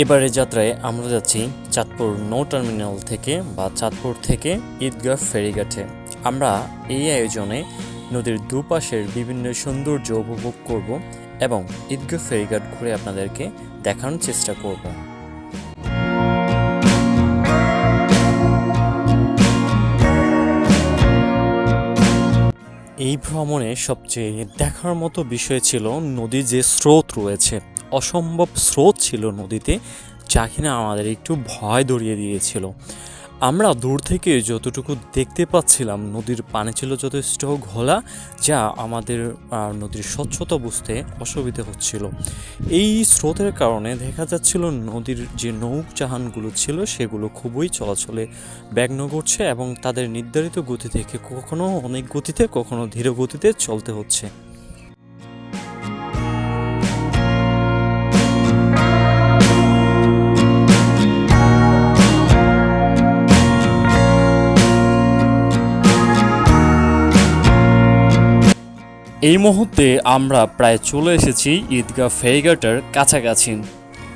এবারে যাত্রায় আমরা যাচ্ছি চাঁদপুর নৌ টার্মিনাল থেকে বা চাঁদপুর থেকে ঈদগাহ ফেরিঘাটে। আমরা এই আয়োজনে নদীর দুপাশের বিভিন্ন সৌন্দর্য উপভোগ করব এবং ঈদগাহ ফেরিঘাট ঘুরে আপনাদেরকে দেখানোর চেষ্টা করব। এই ভ্রমণে সবচেয়ে দেখার মতো বিষয় ছিল নদীর যে স্রোত রয়েছে। অসম্ভব স্রোত ছিল নদীতে, যা কিনা আমাদের একটু ভয় ধরিয়ে দিয়েছিল। আমরা দূর থেকে যতটুকু দেখতে পাচ্ছিলাম, নদীর পানি ছিল যথেষ্ট ঘোলা, যা আমাদের নদীর স্বচ্ছতা বুঝতে অসুবিধা হচ্ছিল। এই স্রোতের কারণে দেখা যাচ্ছিল নদীর যে নৌজাহানগুলো ছিল, সেগুলো খুবই চলাচলে ব্যগ্ন করছে এবং তাদের নির্ধারিত গতি থেকে কখনো অনেক গতিতে, কখনো ধীর গতিতে চলতে হচ্ছে। এই মুহূর্তে আমরা প্রায় চলে এসেছি ঈদগাহ ফেরিঘাটের কাছাকাছি।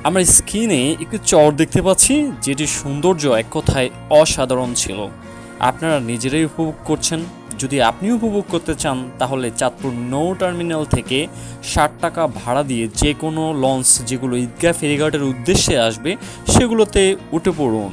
আমরা স্ক্রিনে একটু চর দেখতে পাচ্ছি যেটির সৌন্দর্য এক কথায় অসাধারণ ছিল। আপনারা নিজেরাই উপভোগ করছেন। যদি আপনি উপভোগ করতে চান, তাহলে চাঁদপুর নৌ টার্মিনাল থেকে ষাট টাকা ভাড়া দিয়ে যে কোনো লঞ্চ যেগুলো ঈদগাহ ফেরিঘাটের উদ্দেশ্যে আসবে, সেগুলোতে উঠে পড়ুন।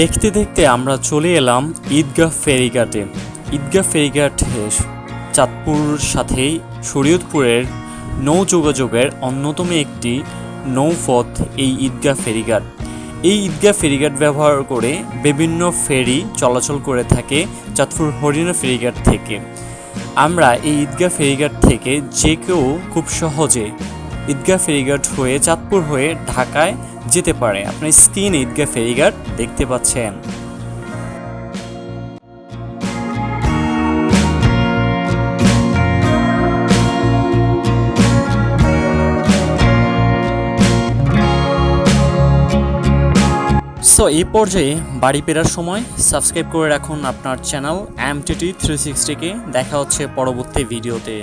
দেখতে দেখতে আমরা চলে এলাম ঈদগাহ ফেরিঘাটে। ঈদগাহ ফেরিঘাট চাঁদপুর সাথেই শরীয়তপুরের নৌ যোগাযোগের অন্যতম একটি নৌপথ এই ঈদগাহ ফেরিঘাট। এই ঈদগাহ ফেরিঘাট ব্যবহার করে বিভিন্ন ফেরি চলাচল করে থাকে চাঁদপুর হরিণা ফেরিঘাট থেকে। আমরা এই ঈদগাহ ফেরিঘাট থেকে যে কেউ খুব সহজে ঈদগাহ ফেরিঘাট হয়ে চাঁদপুর হয়ে ঢাকায় যেতে পারে। আপনি স্ক্রিন ঈদগাহ ফেরিঘাট দেখতে পাচ্ছেন। সো এই পর্যায়ে বাড়ি ফেরার সময় সাবস্ক্রাইব করে রাখুন আপনার চ্যানেল এম টি থ্রি সিক্সটিকে দেখা হচ্ছে পরবর্তী ভিডিওতে।